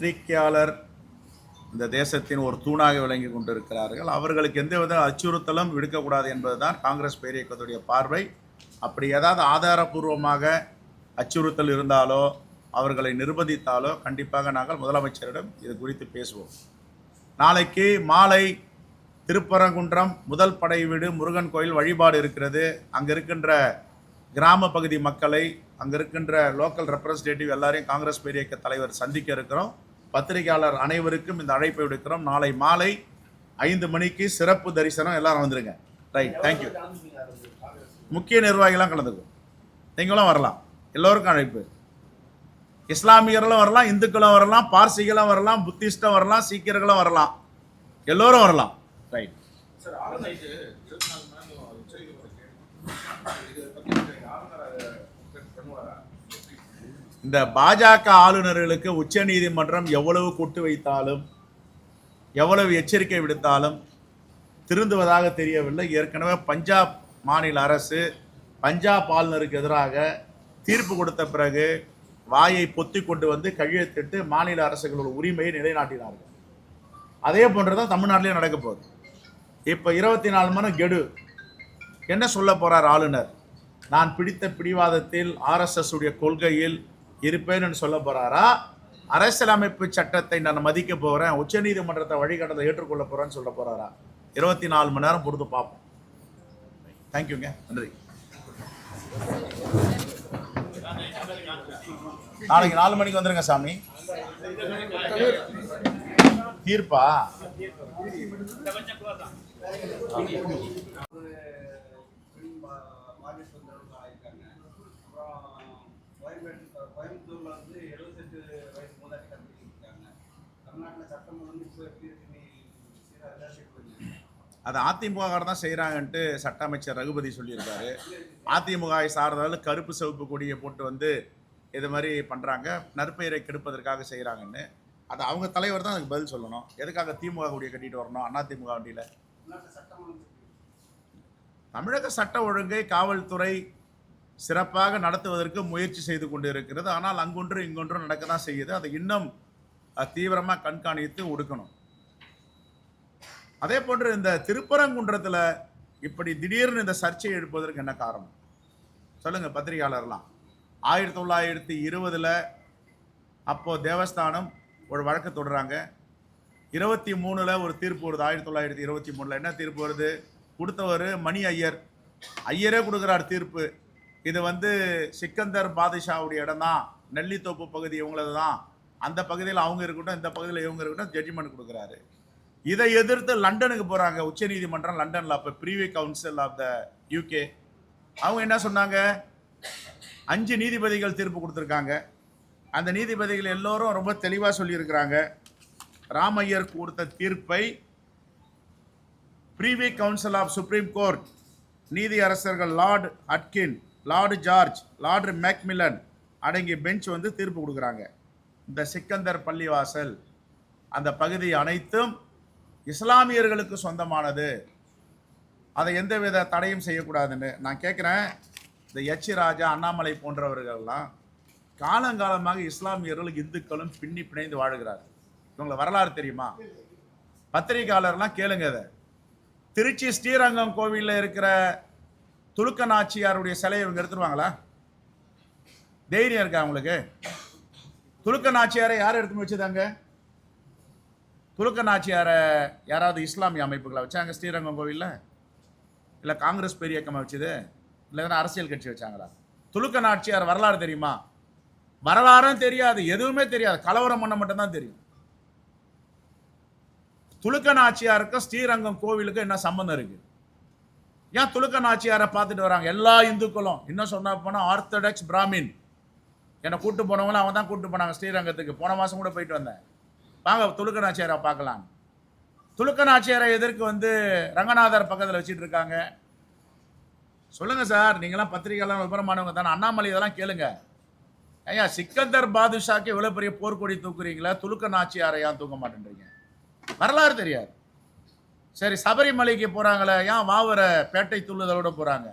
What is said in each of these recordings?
பத்திரிகையாளர் இந்த தேசத்தின் ஒரு தூணாக விளங்கி கொண்டிருக்கிறார்கள். அவர்களுக்கு எந்த வித அச்சுறுத்தலும் விடுக்கக்கூடாது என்பதுதான் காங்கிரஸ் பேரியக்கத்துடைய பார்வை. அப்படி ஏதாவது ஆதாரபூர்வமாக அச்சுறுத்தல் இருந்தாலோ அவர்களை நிர்பந்தித்தாலோ கண்டிப்பாக நாங்கள் முதலமைச்சரிடம் இது குறித்து பேசுவோம். நாளைக்கு மாலை திருப்பரங்குன்றம் முதல் படை வீடு முருகன் கோயில் வழிபாடு இருக்கிறது. அங்கே இருக்கின்ற கிராம பகுதி மக்களை அங்கே இருக்கின்ற லோக்கல் ரெப்ரசன்டேட்டிவ் எல்லாரையும் காங்கிரஸ் பேரியக்க தலைவர் சந்திக்க இருக்கிறோம். பத்திரிகையாளர் அனைவருக்கும் இந்த அழைப்பை விடுக்கிறோம். நாளை மாலை ஐந்து மணிக்கு சிறப்பு தரிசனம் எல்லாரும் வந்துருங்க. ரைட் தேங்க்யூ முக்கிய நிர்வாகிகளாம் கலந்துக்கும் நீங்களும் வரலாம். எல்லோருக்கும் அழைப்பு. இஸ்லாமியர்களும் வரலாம் இந்துக்களும் வரலாம் பார்சிகளும் வரலாம் புத்திஸ்டும் வரலாம் சீக்கியர்களும் வரலாம். எல்லோரும் வரலாம். ரைட் சார் ஆளுநர் இது இருபத்தி நாலு மணி நேரம் உச்சநீதிமன்றம் இது பத்தி ஆளுநர் பண்ணுவாரா இந்த பாஜக ஆளுநர்களுக்கு உச்ச நீதிமன்றம் எவ்வளவு கொட்டு வைத்தாலும் எவ்வளவு எச்சரிக்கை விடுத்தாலும் திருந்துவதாக தெரியவில்லை. ஏற்கனவே பஞ்சாப் மாநில அரசு பஞ்சாப் ஆளுநருக்கு எதிராக தீர்ப்பு கொடுத்த பிறகு வாயை பொத்தி கொண்டு வந்து கையெழுத்திட்டு மாநில அரசுகளோட உரிமையை நிலைநாட்டினார்கள். அதே போன்று தான் தமிழ்நாட்டிலே நடக்க போகுது. இப்போ இருபத்தி நாலு மணி கெடு. என்ன சொல்ல போகிறார் ஆளுநர்? நான் பிடித்த பிடிவாதத்தில் ஆர்எஸ்எஸ் உடைய கொள்கையில் இருப்பேன்னு சொல்ல போகிறாரா அரசியலமைப்பு சட்டத்தை நான் மதிக்க போகிறேன் உச்சநீதிமன்றத்தை வழிகாட்டத்தை ஏற்றுக்கொள்ள போகிறேன்னு சொல்ல போகிறாரா இருபத்தி நாலு மணி நேரம் பொறுத்து பார்ப்போம். தேங்க்யூங்க நன்றி. நாளைக்கு நாலு மணிக்கு வந்துருங்க சாமி. தீர்ப்பா மாநிலத்தில் ஆயிருக்காங்க அப்புறம் கோயம்பேடு கோயம்புத்தூர்ல வந்து எழுபத்தெட்டு வயசு மூதாட்டி கண்டுபிடிச்சிருக்காங்க தமிழ்நாட்டில் சட்டம் வந்து இப்போ எப்படி இருக்கு நீ சீரா ஏதாச்சும் கொஞ்சம் அது அதிமுக தான் செய்கிறாங்கன்ட்டு சட்ட அமைச்சர் ரகுபதி சொல்லியிருக்காரு. அதிமுக சார்ந்தாலும் கருப்பு சிவப்பு கொடியை போட்டு வந்து இது மாதிரி பண்ணுறாங்க நற்பெயரை கெடுப்பதற்காக செய்கிறாங்கன்னு அது அவங்க தலைவர் தான் அதுக்கு பதில் சொல்லணும். எதுக்காக திமுக கொடியை கட்டிட்டு வரணும்? அண்ணா வண்டியில். தமிழக சட்ட ஒழுங்கை காவல்துறை சிறப்பாக நடத்துவதற்கு முயற்சி செய்து கொண்டு இருக்கிறது ஆனால் அங்கொன்று இங்கொன்றும் நடக்க தான் செய்யுது. அதை இன்னும் தீவிரமாக கண்காணித்து ஒடுக்கணும் அதே போன்று இந்த திருப்பரங்குன்றத்தில் இப்படி திடீர்னு இந்த சர்ச்சை எழுப்பதற்கு என்ன காரணம்? சொல்லுங்கள் பத்திரிகையாளர்லாம். ஆயிரத்தி தொள்ளாயிரத்தி இருபதில் அப்போது தேவஸ்தானம் ஒரு வழக்கு தொடர்றாங்க இருபத்தி மூணில் ஒரு தீர்ப்பு வருது. ஆயிரத்தி தொள்ளாயிரத்தி இருபத்தி மூணுல என்ன தீர்ப்பு வருது? கொடுத்தவர் மணி ஐயர். ஐயரே கொடுக்குறார் தீர்ப்பு. இது வந்து சிக்கந்தர் பாதிஷாவுடைய இடம் தான் நெல்லித்தோப்பு பகுதி இவங்களது தான் அந்த பகுதியில் அவங்க இருக்கட்டும் இந்த பகுதியில் இவங்க இருக்கட்டும் ஜட்ஜ்மெண்ட் கொடுக்குறாரு. இதை எதிர்த்து லண்டனுக்கு போகிறாங்க உச்சநீதிமன்றம் லண்டனில் அப்போ privy council of the UK அவங்க என்ன சொன்னாங்க? அஞ்சு நீதிபதிகள் தீர்ப்பு கொடுத்துருக்காங்க. அந்த நீதிபதிகள் எல்லோரும் ரொம்ப தெளிவாக சொல்லியிருக்கிறாங்க. ராமையர் கொடுத்த தீர்ப்பை privy council of supreme court நீதியரசர்கள் lord Atkin lord George lord Macmillan அடங்கிய பெஞ்ச் வந்து தீர்ப்பு கொடுக்குறாங்க. இந்த சிக்கந்தர் பள்ளிவாசல் அந்த பகுதி அனைத்தும் இஸ்லாமியர்களுக்கு சொந்தமானது. அதை எந்தவித தடையும் செய்யக்கூடாதுன்னு நான் கேட்குறேன். இந்த எச் ராஜா அண்ணாமலை போன்றவர்கள்லாம் காலங்காலமாக இஸ்லாமியர்களும் இந்துக்களும் பின்னி பிணைந்து வாழுகிறார்கள். இவங்களை வரலாறு தெரியுமா? பத்திரிகையாளர்லாம் கேளுங்க இதை. திருச்சி ஸ்ரீரங்கம் கோவிலில் இருக்கிற துலுக்க நாச்சியாருடைய சிலையை இவங்க எடுத்துருவாங்களா? தைரியம் இருக்கா அவங்களுக்கு? துலுக்க நாச்சியாரை யார் எடுத்துன்னு வச்சுதாங்க? துலுக்க நாச்சியாரை யாராவது இஸ்லாமிய அமைப்புகளை வச்சாங்க ஸ்ரீரங்கம் கோவிலில்? இல்லை காங்கிரஸ் பெரிய இயக்கமாக வச்சுது? இல்லை எதனா அரசியல் கட்சி வச்சாங்களா? துலுக்க நாச்சியார் வரலாறு தெரியுமா? வரலாறும் தெரியாது எதுவுமே தெரியாது. கலவரம் பண்ண மட்டும்தான் தெரியும். துலுக்க நாச்சியாருக்கும் ஸ்ரீரங்கம் கோவிலுக்கும் என்ன சம்பந்தம் இருக்கு? ஏன் துலுக்க நாச்சியாரை பார்த்துட்டு வராங்க? எல்லா இந்துக்களும். இன்னும் சொன்னா போனால் ஆர்த்தடாக்ஸ் பிராமின். என்னை கூட்டு போனவங்களும் அவன் தான் கூட்டு போனாங்க ஸ்ரீரங்கத்துக்கு. போன மாதம் கூட போயிட்டு வந்தேன். வாங்க துலுக்க நாச்சியாரை பார்க்கலாம். துலுக்க நாச்சியாரை எதற்கு வந்து ரங்கநாதர் பக்கத்தில் வச்சுட்டு இருக்காங்க. சொல்லுங்கள் சார் நீங்களாம் பத்திரிகைலாம் விபரமானவங்க தானே. அண்ணாமலை இதெல்லாம் கேளுங்க. ஐயா சிக்கந்தர் பாதுஷாக்கு இவ்வளோ பெரிய போர்க்கொடி தூக்குறீங்களா துலுக்க நாச்சியாரை ஏன் தூக்க மாட்டேன்றீங்க? வரலாறு தெரியாது. சரி சபரிமலைக்கு போகிறாங்களே ஏன் வாவர பேட்டை துள்ளுதலோட போகிறாங்க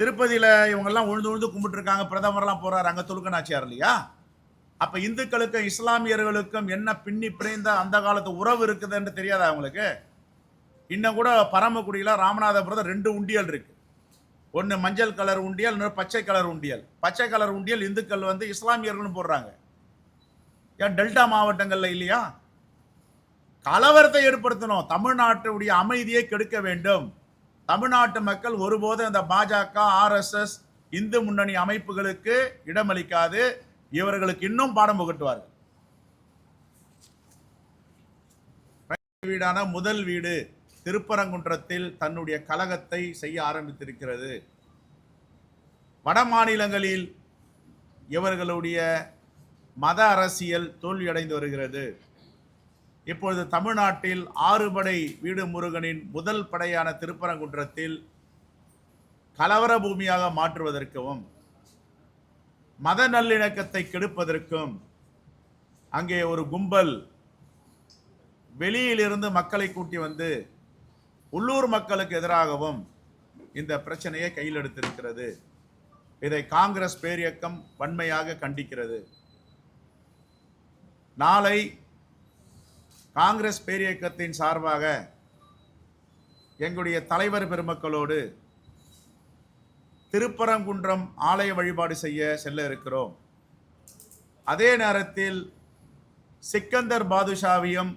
திருப்பதியில் இவங்கெல்லாம் உழுந்து உழுந்து கும்பிட்டுருக்காங்க பிரதமர்லாம் போகிறார் அங்கே துலுக்கநாச்சியார் இல்லையா? அப்போ இந்துக்களுக்கும் இஸ்லாமியர்களுக்கும் என்ன பின்னி பிணைந்த அந்த காலத்து உறவு இருக்குதுன்னு தெரியாதா அவங்களுக்கு இன்னும் கூட பரமக்குடியில் ராமநாதபுரத்தில் ரெண்டு உண்டியல் இருக்கு. ஒன்று மஞ்சள் கலர் உண்டியல் இன்னொரு பச்சை கலர் உண்டியல். பச்சை கலர் உண்டியல் இந்துக்கள் வந்து இஸ்லாமியர்கள்னு போடுறாங்க. ஏன் டெல்டா மாவட்டங்களில் இல்லையா? கலவரத்தை ஏற்படுத்தணும். தமிழ்நாட்டுடைய அமைதியை கெடுக்க வேண்டும். தமிழ்நாட்டு மக்கள் ஒருபோதும் இந்த பாஜக ஆர்எஸ்எஸ் இந்து முன்னணி அமைப்புகளுக்கு இடமளிக்காது. இவர்களுக்கு இன்னும் பாடம் புகட்டுவார்கள். வீடான முதல் வீடு திருப்பரங்குன்றத்தில் தன்னுடைய கலகத்தை செய்ய ஆரம்பித்திருக்கிறது. வட மாநிலங்களில் இவர்களுடைய மத அரசியல் தோல்வியடைந்து வருகிறது. இப்பொழுது தமிழ்நாட்டில் ஆறுபடை வீடு முருகனின் முதல் படையான திருப்பரங்குன்றத்தில் கலவர பூமியாக மாற்றுவதற்கும் மத நல்லிணக்கத்தை கெடுப்பதற்கும் அங்கே ஒரு கும்பல் வெளியிலிருந்து மக்களை கூட்டி வந்து உள்ளூர் மக்களுக்கு எதிராகவும் இந்த பிரச்சனையை கையில் எடுத்திருக்கிறது. இதை காங்கிரஸ் பேரியக்கம் வன்மையாக கண்டிக்கிறது. நாளை காங்கிரஸ் பேரியக்கத்தின் சார்பாக எங்களுடைய தலைவர் பெருமக்களோடு திருப்பரங்குன்றம் ஆலய வழிபாடு செய்ய செல்ல இருக்கிறோம். அதே நேரத்தில் சிக்கந்தர் பாதுஷாவையும்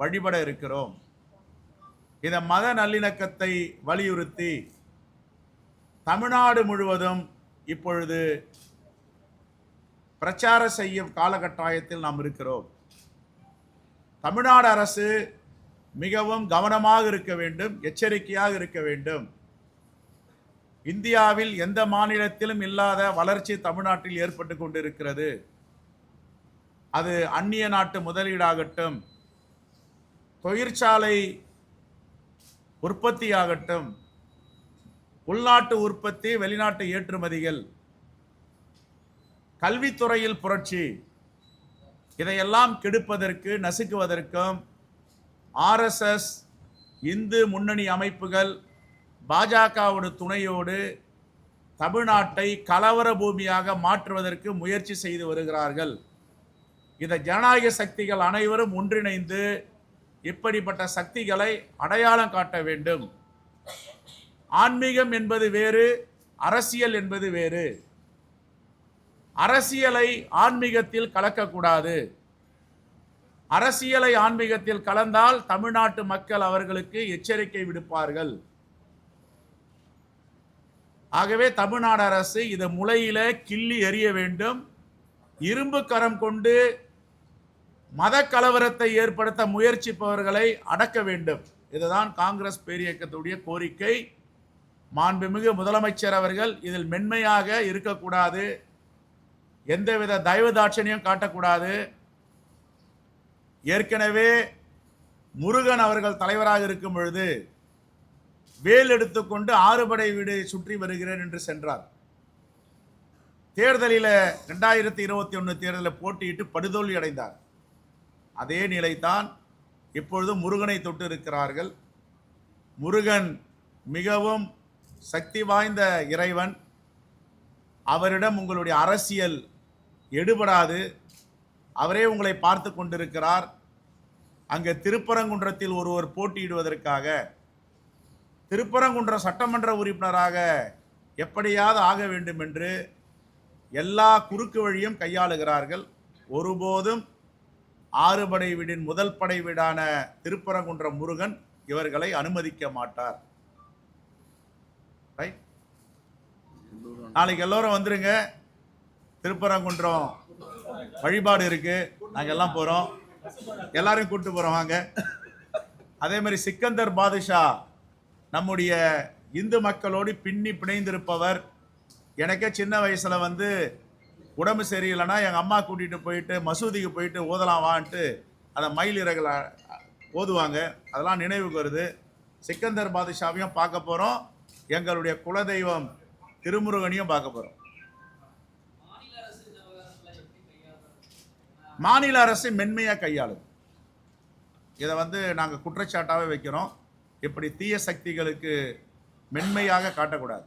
வழிபட இருக்கிறோம். இந்த மத நல்லிணக்கத்தை வலியுறுத்தி தமிழ்நாடு முழுவதும் இப்பொழுது பிரச்சாரம் செய்யும் காலகட்டாயத்தில் நாம் இருக்கிறோம். தமிழ்நாடு அரசு மிகவும் கவனமாக இருக்க வேண்டும் எச்சரிக்கையாக இருக்க வேண்டும். இந்தியாவில் எந்த மாநிலத்திலும் இல்லாத வளர்ச்சி தமிழ்நாட்டில் ஏற்பட்டு கொண்டிருக்கிறது. அது அந்நிய நாட்டு முதலீடாகட்டும் தொழிற்சாலை உற்பத்தியாகட்டும் உள்நாட்டு உற்பத்தி வெளிநாட்டு ஏற்றுமதிகள் கல்வித்துறையில் புரட்சி இதையெல்லாம் கெடுப்பதற்கு நசுக்குவதற்கும் ஆர்எஸ்எஸ் இந்து முன்னணி அமைப்புகள் பாஜகவோட துணையோடு தமிழ்நாட்டை கலவர பூமியாக மாற்றுவதற்கு முயற்சி செய்து வருகிறார்கள். இந்த ஜனநாயக சக்திகள் அனைவரும் ஒன்றிணைந்து இப்படிப்பட்ட சக்திகளை அடையாளம் காட்ட வேண்டும். ஆன்மீகம் என்பது வேறு அரசியல் என்பது வேறு. அரசியலை ஆன்மீகத்தில் கலக்கக்கூடாது. அரசியலை ஆன்மீகத்தில் கலந்தால் தமிழ்நாட்டு மக்கள் அவர்களுக்கு எச்சரிக்கை விடுப்பார்கள். ஆகவே தமிழ்நாடு அரசு இதை முளையில கிள்ளி எறிய வேண்டும். இரும்பு கரம் கொண்டு மத கலவரத்தை ஏற்படுத்த முயற்சிப்பவர்களை அடக்க வேண்டும். இதுதான் காங்கிரஸ் பேரியக்கத்துடைய கோரிக்கை. மாண்புமிகு முதலமைச்சர் அவர்கள் இதில் மென்மையாக இருக்கக்கூடாது. எந்தவித தயவு தாட்சணியம் காட்டக்கூடாது. ஏற்கனவே முருகன் அவர்கள் தலைவராக இருக்கும் பொழுது வேல் எடுத்துக்கொண்டு ஆறுபடை வீடு சுற்றி வருகிறேன் என்று சென்றார். தேர்தலில் ரெண்டாயிரத்தி இருபத்தி ஒன்று தேர்தலில் போட்டியிட்டு படுதோல்வி அடைந்தார். அதே நிலைதான் இப்பொழுது முருகனை தொட்டு இருக்கிறார்கள். முருகன் மிகவும் சக்தி வாய்ந்த இறைவன். அவரிடம் உங்களுடைய அரசியல் எடுபடாது. அவரே உங்களை பார்த்து கொண்டிருக்கிறார். அங்கே திருப்பரங்குன்றத்தில் ஒருவர் போட்டியிடுவதற்காக திருப்பரங்குன்ற சட்டமன்ற உறுப்பினராக எப்படியாவது ஆக வேண்டும் என்று எல்லா குறுக்கு வழியும் கையாளுகிறார்கள். ஒருபோதும் ஆறுபடை வீடின் முதல் படை வீடான திருப்பரங்குன்றம் முருகன் இவர்களை அனுமதிக்க மாட்டார். ரைட் நாளைக்கு எல்லோரும் வந்துருங்க. திருப்பரங்குன்றம் வழிபாடு இருக்கு. நாங்கள் எல்லாம் போகிறோம் எல்லாரையும் கூப்பிட்டு போகிறோம் வாங்க. அதே மாதிரி சிக்கந்தர் பாதுஷா நம்முடைய இந்து மக்களோடு பின்னி பிணைந்திருப்பவர். எனக்கே சின்ன வயசில் வந்து உடம்பு சரியில்லைன்னா எங்கள் அம்மா கூட்டிகிட்டு போயிட்டு மசூதிக்கு போயிட்டு ஓதலாம் வான்ட்டு அதை மயில் இறகுல ஓதுவாங்க. அதெல்லாம் நினைவுக்கு வருது. சிக்கந்தர் பாதுஷாவையும் பார்க்க போகிறோம் எங்களுடைய குலதெய்வம் திருமுருகனையும் பார்க்க போகிறோம் மாநில அரசு மென்மையாக கையாளுது இதை வந்து நாங்கள் குற்றச்சாட்டாகவே வைக்கிறோம். இப்படி தீய சக்திகளுக்கு மென்மையாக காட்டக்கூடாது.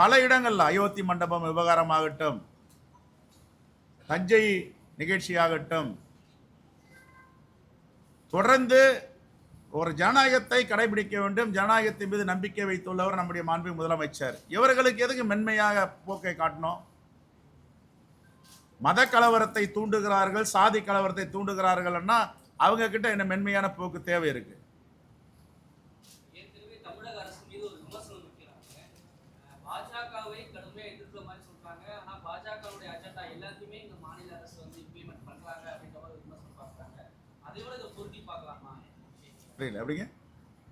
பல இடங்களில் அயோத்தி மண்டபம் விவகாரமாகட்டும் தஞ்சை நிகழ்ச்சியாகட்டும் தொடர்ந்து ஒரு ஜனநாயகத்தை கடைபிடிக்க வேண்டும். ஜனநாயகத்தின் மீது நம்பிக்கை வைத்துள்ளவர் நம்முடைய மாண்பு முதலமைச்சர். இவர்களுக்கு எதுக்கு மென்மையாக போக்கை காட்டணும்? மத கலவரத்தை தூண்டுகிறார்கள் சாதி கலவரத்தை தூண்டுகிறார்கள்னா அவங்க கிட்ட என்ன மென்மையான போக்கு தேவை இருக்கு. ஏற்கனவே தமிழக அரசு மீது ஒரு விமர்சனம் வைக்கிறாங்க அஹ் பாஜகவை கடுமையா எதிர்க்கிற மாதிரி சொல்றாங்க ஆனா பாஜகவுடைய அஜெண்டா எல்லாத்தையுமே இந்த மாநில அரசு வந்து இம்ப்ளிமெண்ட் பண்றாங்க அப்படின்ற மாதிரி ஒரு விமர்சனம் பார்க்கறாங்க அதை விட இதை பொருத்தி பார்க்கலாமா புரியல எப்படிங்க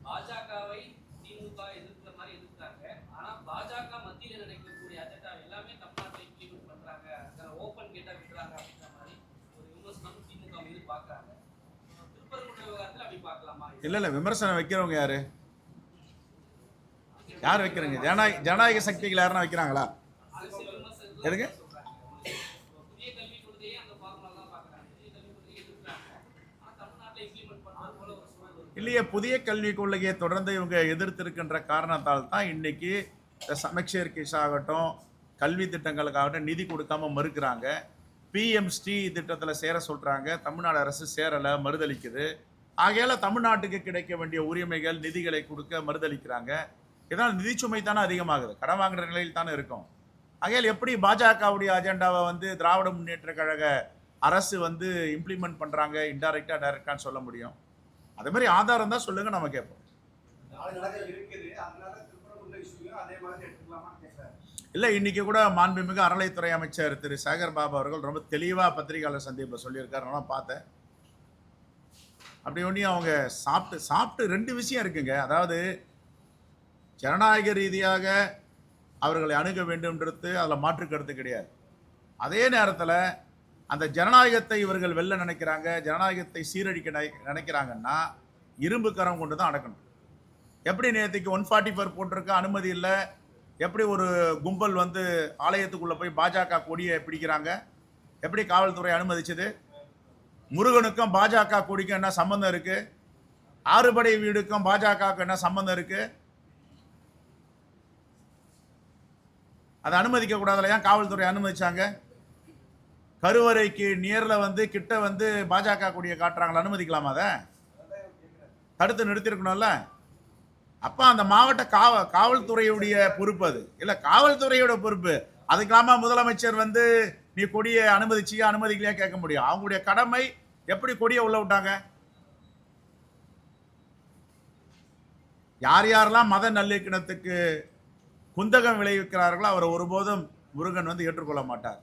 பாஜகவை திமுக எதிர்க்கிற மாதிரி எதிர்க்கிறாங்க ஆனா பாஜக மத்தியில நினைக்கக்கூடிய அஜெண்டா எல்லாமே தமிழ்நாட்டில் இம்ப்ளிமெண்ட் பண்றாங்க அதனால ஓப்பன் கேட்டா விடுறாங்க அப்படின்ற மாதிரி ஒரு விமர்சனம் திமுக மீது பார்க்கறாங்க திருப்பரங்குன்ற விவகாரத்தில் அப்படி பார்க்கலாமா இல்ல இல்ல விமர்சனம் வைக்கிறவங்க யாரு? யார் வைக்கிறீங்க? ஜனநாயக ஜனநாயக சக்திகள் யாருன்னா வைக்கிறாங்களா? எதுக்கு? இல்லையே புதிய கல்விக் கொள்கையை தொடர்ந்து இவங்க எதிர்த்திருக்கின்ற காரணத்தால் தான் இன்னைக்கு இந்த சமச்சீர் கிஸ் ஆகட்டும் கல்வி திட்டங்களுக்காகட்டும் நிதி கொடுக்காம மறுக்கிறாங்க. பிஎம்ஸ்டி திட்டத்தில் சேர சொல்கிறாங்க தமிழ்நாடு அரசு சேரலை மறுதளிக்குது ஆகையால் தமிழ்நாட்டுக்கு கிடைக்க வேண்டிய உரிமைகள் நிதிகளை கொடுக்க மறுதளிக்கிறாங்க இதனால் நிதிச்சுமை தானே அதிகமாகுது. கடன் வாங்குற நிலையில் தானே இருக்கும். ஆகையால் எப்படி பாஜகவுடைய அஜெண்டாவை வந்து திராவிட முன்னேற்ற கழக அரசு வந்து இம்ப்ளிமெண்ட் பண்ணுறாங்க இன்டைரக்டாக டைரக்டான்னு சொல்ல முடியும். அதே மாதிரி ஆதாரம் தான் சொல்லுங்கள் நம்ம கேட்போம். இருக்குது அதனால திருப்பரங்குன்ற இஷ்யூயும் அதே மாதிரி எடுத்துக்கலாமா கேட்குறேன் இல்லை இன்னைக்கு கூட மாண்புமிகு அறநிலைத்துறை அமைச்சர் திரு. சேகர் பாபு அவர்கள் ரொம்ப தெளிவாக பத்திரிகையாளர் சந்திப்பில் சொல்லியிருக்காரு. நான் பார்த்தேன். அப்படி ஒன்றி அவங்க சாப்பிட்டு சாப்பிட்டு ரெண்டு விஷயம் இருக்குங்க. அதாவது ஜனநாயக ரீதியாக அவர்களை அணுக வேண்டும்ன்றது அதில் மாற்று கருத்து கிடையாது. அதே நேரத்தில் அந்த ஜனநாயகத்தை இவர்கள் வெல்ல நினைக்கிறாங்க ஜனநாயகத்தை சீரழிக்க நினைக்கிறாங்கன்னா இரும்பு கரம் கொண்டு தான் அடக்கணும். எப்படி நேற்றுக்கு ஒன் ஃபார்ட்டி ஃபோர் போட்டிருக்க அனுமதி இல்லை எப்படி ஒரு கும்பல் வந்து ஆலயத்துக்குள்ளே போய் பாஜக கொடியை பிடிக்கிறாங்க? எப்படி காவல்துறை அனுமதிச்சது? முருகனுக்கும் பாஜக கொடிக்கும் என்ன சம்மந்தம் இருக்குது ஆறுபடை வீடுக்கும் பாஜகவுக்கும் என்ன சம்மந்தம் இருக்குது அதை அனுமதிக்க கூடாதுல ஏன் காவல்துறை அனுமதிச்சாங்க? கருவறைக்கு நேரில் வந்து கிட்ட வந்து பாஜக கொடியை காட்டுறாங்களா? அனுமதிக்கலாமா அதை? தடுத்து நிறுத்திருக்கணும்ல? அப்போ அந்த மாவட்ட காவ காவல்துறையுடைய பொறுப்பு அது. இல்லை காவல்துறையோட பொறுப்பு. அதுக்கெல்லாமா முதலமைச்சர் வந்து நீ கொடியை அனுமதிச்சியா அனுமதிக்கலையா கேட்க முடியும். அவங்களுடைய கடமை எப்படி கொடியை உள்ள விட்டாங்க? யார் யாரெல்லாம் மத நல்லிணக்கத்துக்கு குந்தகம் விளைவிக்கிறார்களோ அவரை ஒருபோதும் முருகன் வந்து ஏற்றுக்கொள்ள மாட்டார்.